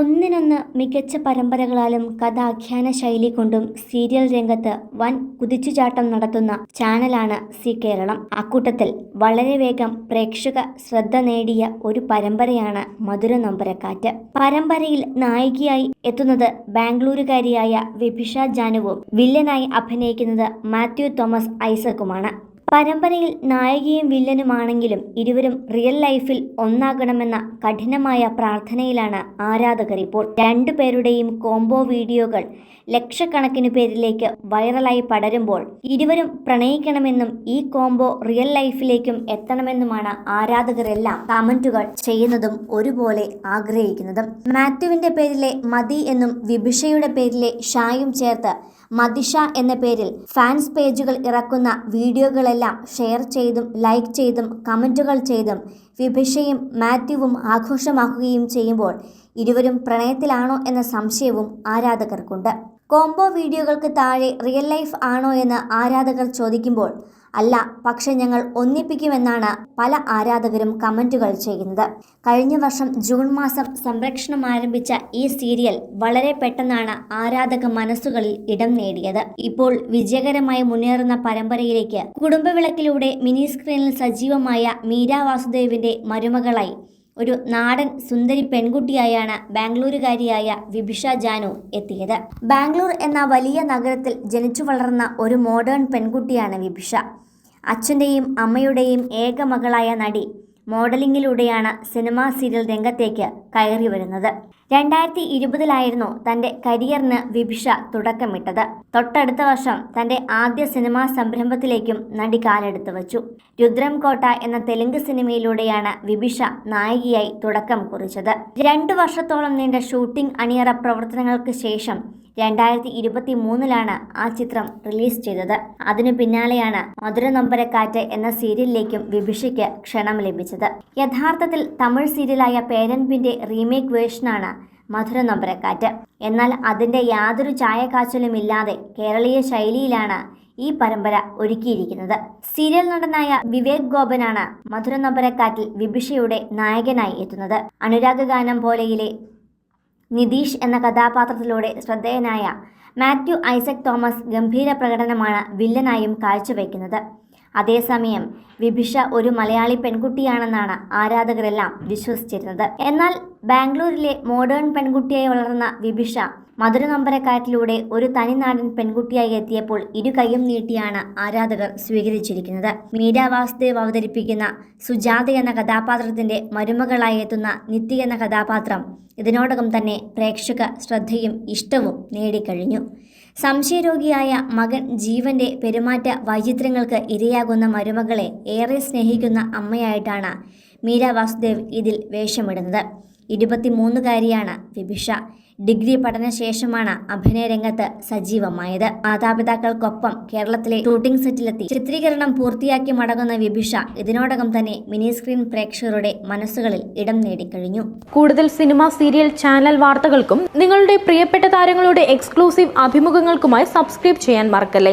ഒന്നിനൊന്ന് മികച്ച പരമ്പരകളാലും കഥാഖ്യാന ശൈലി കൊണ്ടും സീരിയൽ രംഗത്ത് വൻ കുതിച്ചുചാട്ടം നടത്തുന്ന ചാനലാണ് സി കേരളം. അക്കൂട്ടത്തിൽ വളരെ വേഗം പ്രേക്ഷക ശ്രദ്ധ നേടിയ ഒരു പരമ്പരയാണ് മധുര നമ്പരക്കാറ്റ്. പരമ്പരയിൽ നായികയായി എത്തുന്നത് ബാംഗ്ലൂരുകാരിയായ വിഭിഷ ജാനുവും വില്ലനായി അഭിനയിക്കുന്നത് മാത്യു തോമസ് ഐസക്കുമാണ്. പരമ്പരയിൽ നായികയും വില്ലനുമാണെങ്കിലും ഇരുവരും റിയൽ ലൈഫിൽ ഒന്നാകണമെന്ന കഠിനമായ പ്രാർത്ഥനയിലാണ് ആരാധകർ ഇപ്പോൾ. രണ്ടുപേരുടെയും കോംബോ വീഡിയോകൾ ലക്ഷക്കണക്കിന് പേരിലേക്ക് വൈറലായി പടരുമ്പോൾ ഇരുവരും പ്രണയിക്കണമെന്നും ഈ കോംബോ റിയൽ ലൈഫിലേക്കും എത്തണമെന്നുമാണ് ആരാധകരെല്ലാം കമന്റുകൾ ചെയ്യുന്നതും ഒരുപോലെ ആഗ്രഹിക്കുന്നതും. മാത്യുവിന്റെ പേരിലെ മതി എന്നും വിഭിഷയുടെ പേരിലെ ഷായും ചേർത്ത് മദിഷ എന്ന പേരിൽ ഫാൻസ് പേജുകൾ ഇറക്കുന്ന വീഡിയോകളെല്ലാം ഷെയർ ചെയ്തും ലൈക്ക് ചെയ്തും കമന്റുകൾ ചെയ്തും വിഭിഷയും മാത്യുവും ആഘോഷമാക്കുകയും ചെയ്യുമ്പോൾ ഇരുവരും പ്രണയത്തിലാണോ എന്ന സംശയവും ആരാധകർക്കുണ്ട്. കോംബോ വീഡിയോകൾക്ക് താഴെ റിയൽ ലൈഫ് ആണോ എന്ന് ആരാധകർ ചോദിക്കുമ്പോൾ അല്ല പക്ഷെ ഞങ്ങൾ ഒന്നിപ്പിക്കുമെന്നാണ് പല ആരാധകരും കമന്റുകൾ ചെയ്യുന്നത്. കഴിഞ്ഞ വർഷം ജൂൺ മാസം സംരക്ഷണം ആരംഭിച്ച ഈ സീരിയൽ വളരെ പെട്ടെന്നാണ് ആരാധക മനസ്സുകളിൽ ഇടം നേടിയത്. ഇപ്പോൾ വിജയകരമായി മുന്നേറുന്ന പരമ്പരയിലേക്ക് കുടുംബവിളക്കിലൂടെ മിനി സ്ക്രീനിൽ സജീവമായ മീര വാസുദേവിന്റെ മരുമകളായി ഒരു നാടൻ സുന്ദരി പെൺകുട്ടിയായാണ് ബാംഗ്ലൂരുകാരിയായ വിഭിഷ ജാനു എത്തിയത്. ബാംഗ്ലൂർ എന്ന വലിയ നഗരത്തിൽ ജനിച്ചു വളർന്ന ഒരു മോഡേൺ പെൺകുട്ടിയാണ് വിഭിഷ. അച്ഛന്റെയും അമ്മയുടെയും ഏക മകളായ നടി മോഡലിംഗിലൂടെയാണ് സിനിമാ സീരിയൽ രംഗത്തേക്ക് കയറി വരുന്നത്. രണ്ടായിരത്തി ഇരുപതിലായിരുന്നു തന്റെ കരിയറിന് വിഭിഷ തുടക്കമിട്ടത്. തൊട്ടടുത്ത വർഷം തന്റെ ആദ്യ സിനിമാ സംരംഭത്തിലേക്കും നടി കാലെടുത്തു വച്ചു. രുദ്രം കോട്ട എന്ന തെലുങ്ക് സിനിമയിലൂടെയാണ് വിഭിഷ നായികയായി തുടക്കം കുറിച്ചത്. രണ്ടു വർഷത്തോളം നീണ്ട ഷൂട്ടിംഗ് അണിയറ പ്രവർത്തനങ്ങൾക്ക് ശേഷം രണ്ടായിരത്തി ഇരുപത്തി മൂന്നിലാണ് ആ ചിത്രം റിലീസ് ചെയ്തത്. അതിനു പിന്നാലെയാണ് മധുര നൊമ്പരക്കാറ്റ് എന്ന സീരിയലിലേക്കും വിഭിഷയ്ക്ക് ക്ഷണം ലഭിച്ചത്. യഥാർത്ഥത്തിൽ തമിഴ് സീരിയലായ പേരൻപിന്റെ റീമേക്ക് വേർഷനാണ് മധുര നൊമ്പരക്കാറ്റ്. എന്നാൽ അതിന്റെ യാതൊരു ചായക്കാച്ചലുമില്ലാതെ കേരളീയ ശൈലിയിലാണ് ഈ പരമ്പര ഒരുക്കിയിരിക്കുന്നത്. സീരിയൽ നടനായ വിവേക് ഗോപനാണ് മധുര നൊമ്പരക്കാറ്റിൽ വിഭിഷയുടെ നായകനായി എത്തുന്നത്. അനുരാഗ ഗാനം പോലെയിലെ നിതീഷ് എന്ന കഥാപാത്രത്തിലൂടെ ശ്രദ്ധേയനായ മാത്യു ഐസക് തോമസ് ഗംഭീര പ്രകടനമാണ് വില്ലനായും കാഴ്ചവെക്കുന്നത് അതേസമയം വിഭിഷ ഒരു മലയാളി പെൺകുട്ടിയാണെന്നാണ് ആരാധകരെല്ലാം വിശ്വസിച്ചിരുന്നത്. എന്നാൽ ബാംഗ്ലൂരിലെ മോഡേൺ പെൺകുട്ടിയായി വളർന്ന വിഭിഷ മധുര നമ്പരക്കാറ്റിലൂടെ ഒരു തനിനാടൻ പെൺകുട്ടിയായി എത്തിയപ്പോൾ ഇരു കൈയും നീട്ടിയാണ് ആരാധകർ സ്വീകരിച്ചിരിക്കുന്നത്. മീര വാസുദേവ് അവതരിപ്പിക്കുന്ന സുജാത എന്ന കഥാപാത്രത്തിന്റെ മരുമകളായി എത്തുന്ന നിത്യ എന്ന കഥാപാത്രം ഇതിനോടകം തന്നെ പ്രേക്ഷക ശ്രദ്ധയും ഇഷ്ടവും നേടിക്കഴിഞ്ഞു. സംശയരോഗിയായ മകൻ ജീവന്റെ പെരുമാറ്റ വൈചിത്രങ്ങൾക്ക് ഇരയാകുന്ന മരുമകളെ ഏറെ സ്നേഹിക്കുന്ന അമ്മയായിട്ടാണ് മീര വാസുദേവ് ഇതിൽ വേഷമിടുന്നത്. ഇരുപത്തിമൂന്നുകാരിയാണ് വിഭിഷ ഡിഗ്രി പഠനശേഷമാണ് അഭിനയ രംഗത്ത് സജീവമായത്. മാതാപിതാക്കൾക്കൊപ്പം കേരളത്തിലെ ഷൂട്ടിംഗ് സെറ്റിലെത്തി. ചിത്രീകരണം പൂർത്തിയാക്കി മടങ്ങുന്ന വിഭിഷ ഇതിനോടകം തന്നെ മിനി സ്ക്രീൻ പ്രേക്ഷകരുടെ മനസ്സുകളിൽ ഇടം നേടിക്കഴിഞ്ഞു. കൂടുതൽ സിനിമ സീരിയൽ ചാനൽ വാർത്തകൾക്കും നിങ്ങളുടെ പ്രിയപ്പെട്ട താരങ്ങളുടെ എക്സ്ക്ലൂസീവ് അഭിമുഖങ്ങൾക്കുമായി സബ്സ്ക്രൈബ് ചെയ്യാൻ മറക്കല്ലേ?